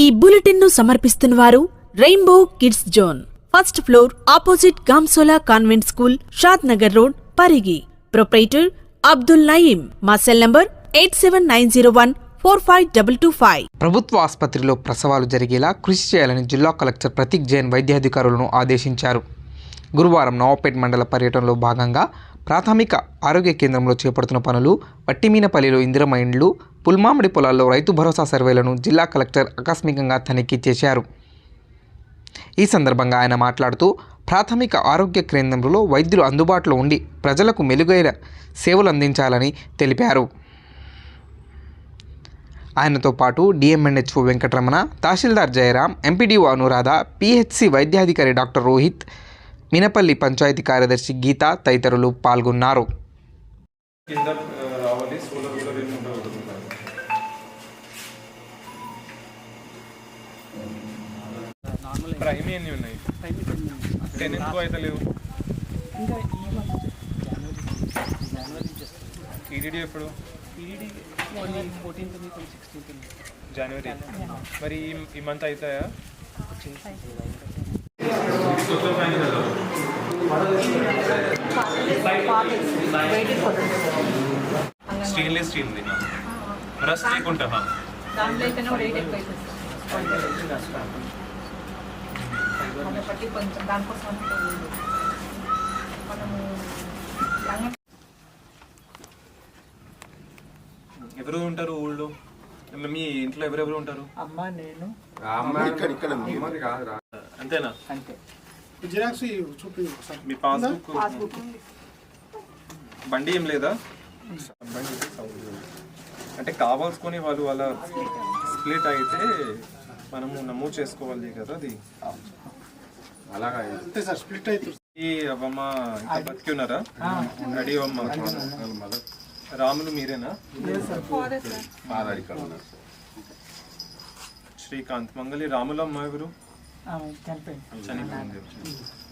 ఈ బులెటిన్ను సమర్పిస్తున్న వారు rainbow kids zone. First floor opposite Gamsola convent school Shad Nagar road Parigi. Proprietor Abdul Nayeem. మా cell number eight seven nine zero one four five double two five. ప్రభుత్వ ఆసుపత్రిలో ప్రసవాలు జరిగేలా కృషి చేయాలని జిల్లా కలెక్టర్ ప్రతీక్ జైన్ వైద్యాధికారులను ఆదేశించారు. గురువారం నవాపేట్ మండల పర్యటనలో భాగంగా ప్రాథమిక ఆరోగ్య కేంద్రంలో చేపడుతున్న పనులు వట్టిమీనపల్లిలో ఇందిరమ ఇండ్లు పుల్మామిడి పొలాల్లో రైతు భరోసా సర్వేలను జిల్లా కలెక్టర్ ఆకస్మికంగా తనిఖీ చేశారు. ఈ సందర్భంగా ఆయన మాట్లాడుతూ ప్రాథమిక ఆరోగ్య కేంద్రంలో వైద్యులు అందుబాటులో ఉండి ప్రజలకు మెలుగైన సేవలు అందించాలని తెలిపారు. ఆయనతో పాటు DMNHO Venkataramana tahsildar Jayaram MPDO Anuradha PHC వైద్యాధికారి డాక్టర్ రోహిత్ మినపల్లి పంచాయతీ కార్యదర్శి గీత తదితరులు పాల్గొన్నారు. ప్రైమ్ ఎన్ని ఉన్నాయి. టెన్ అయితే లేవు? ఎప్పుడు? జనవరి మరి ఈ- ఈ మంత్ అవుతాయా? స్టెయిన్లెస్ స్టీల్ రస్ చేయకుండా దాంట్లో అయితేనే రేట్ ఎక్కువ అవుతుంది సార్ బట్టి కొంచెం దానికోసం మనము లంగ ఎవరు ఉంటారు ఊళ్ళో? మీ ఇంట్లో ఎవరెవరు ఉంటారు? అమ్మ నేను. అంతేనా? అంతే. జిరాక్స్ చూపి సార్ మీ పాస్బుక్ బండి ఏం లేదా? అంటే కావాల్సుకొని వాళ్ళు వాళ్ళ స్ప్లిట్ అయితే మనము నమోదు చేసుకోవాలి కదా అది. అంతే సార్ స్ప్లిట్ అవుతుంది ఈ అవ్వమ్మ ఇంకా బతికి ఉన్నారా రెడీ అవ్వమ్మ రాములు మీరేనా? శ్రీకాంత్ మంగళి రాములమ్మ ఎవరు?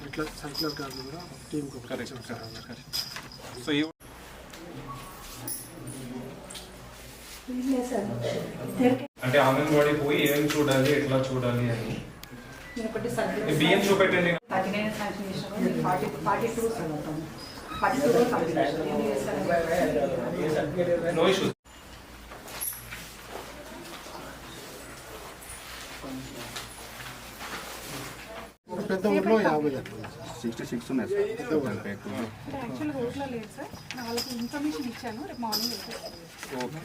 ఇట్లా సర్క్యులర్ కార్డు కూడా టీమ్ కరెక్ట్ కరెక్ట్ సో ఈ అంటే అంగన్వాడీ పోయి ఏం చూడాలి ఎట్లా చూడాలి అని నేను ఒకటి సర్కిల్ ఈ బియ్యం చూపెట్టండి థర్టీ నైన్ పెద్ద ఊర్లో యాభై సిక్స్టీ సిక్స్ ఉన్నాయి సార్. యాక్చువల్గా ఊర్లో లేదు సార్. నా వాళ్ళకి ఇన్ఫర్మేషన్ ఇచ్చాను. రేపు మార్నింగ్ ఓకే.